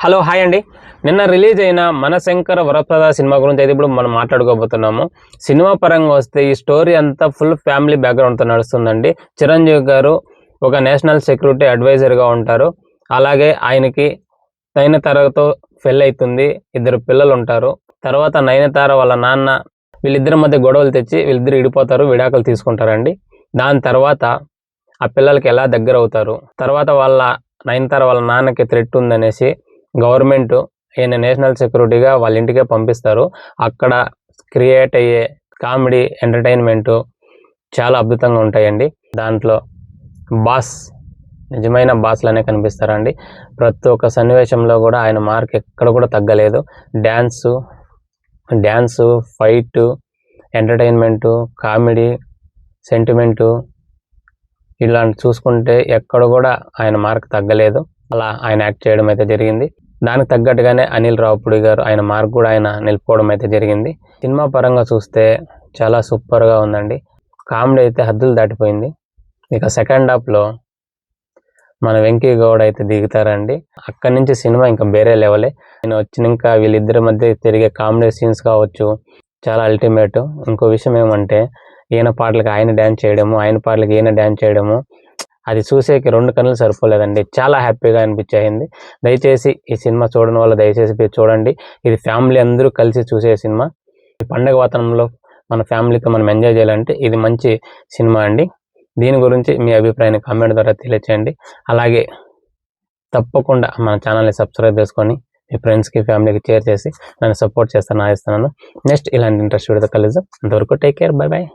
Hello hi అండి. నిన్న release అయిన మనశంకర వరప్రద సినిమా గురించి అయితే ఇప్పుడు మనం మాట్లాడుకోబోతున్నాము. సినిమా పరంగా వస్తే ఈ స్టోరీ అంతా ఫుల్ ఫ్యామిలీ బ్యాక్గ్రౌండ్తో నడుస్తుందండి. చిరంజీవి గారు ఒక నేషనల్ సెక్యూరిటీ అడ్వైజర్గా ఉంటారు. అలాగే ఆయనకి నయనతారతో ఫెల్ అవుతుంది. ఇద్దరు పిల్లలు ఉంటారు. తర్వాత నయనతార వాళ్ళ నాన్న వీళ్ళిద్దరి మధ్య గొడవలు తెచ్చి వీళ్ళిద్దరు విడిపోతారు విడాకులు తీసుకుంటారండి. దాని తర్వాత ఆ పిల్లలకి ఎలా దగ్గర అవుతారు తర్వాత వాళ్ళ నయనతార వాళ్ళ నాన్నకి థ్రెట్ ఉందనేసి గవర్నమెంట్ ఈయన నేషనల్ సెక్యూరిటీగా వాళ్ళ ఇంటికే పంపిస్తారు. అక్కడ క్రియేట్ అయ్యే కామెడీ ఎంటర్టైన్మెంటు చాలా అద్భుతంగా ఉంటాయండి. దాంట్లో బాస్ నిజమైన బాస్లనే కనిపిస్తారండి. ప్రతి ఒక్క సన్నివేశంలో కూడా ఆయన మార్క్ ఎక్కడ కూడా తగ్గలేదు. Dance dance fight entertainment comedy sentiment ఇలాంటి చూసుకుంటే ఎక్కడ కూడా ఆయన మార్క్ తగ్గలేదు. అలా ఆయన యాక్ట్ చేయడం అయితే జరిగింది. దానికి తగ్గట్టుగానే అనిల్ రావుపూడి గారు ఆయన మార్క్ కూడా ఆయన నిలుపుకోవడం అయితే జరిగింది. సినిమా పరంగా చూస్తే చాలా సూపర్గా ఉందండి. కామెడీ అయితే హద్దులు దాటిపోయింది. ఇక సెకండ్ హాఫ్లో మన వెంకీ గౌడ్ అయితే దిగుతారండి. అక్కడి నుంచి సినిమా ఇంకా వేరే లెవెలే నేను వచ్చినాక వీళ్ళిద్దరి మధ్య తిరిగే కామెడీ సీన్స్ కావచ్చు చాలా అల్టిమేట్ ఇంకో విషయం ఏమంటే ఈయన పాటలకు ఆయన డ్యాన్స్ చేయడము ఆయన పాటలకు ఈయన డ్యాన్స్ చేయడము అది చూసేకి రెండు కన్నులు సరిపోలేదండి. చాలా హ్యాపీగా అనిపించింది దయచేసి ఈ సినిమా చూడడం వల్ల దయచేసి మీరు చూడండి. ఇది ఫ్యామిలీ అందరూ కలిసి చూసే సినిమా. ఈ పండగ వాతావరణంలో మన ఫ్యామిలీతో మనం ఎంజాయ్ చేయాలంటే ఇది మంచి సినిమా అండి. దీని గురించి మీ అభిప్రాయాన్ని కామెంట్ ద్వారా తెలియచేయండి. అలాగే తప్పకుండా మన ఛానల్ని సబ్స్క్రైబ్ చేసుకొని మీ ఫ్రెండ్స్కి ఫ్యామిలీకి షేర్ చేసి నన్ను సపోర్ట్ చేస్తాను ఆశిస్తున్నాను. నెక్స్ట్ ఇలాంటి ఇంట్రెస్ట్ వీడితో కలిసి అంతవరకు టేక్ కేర్. Bye bye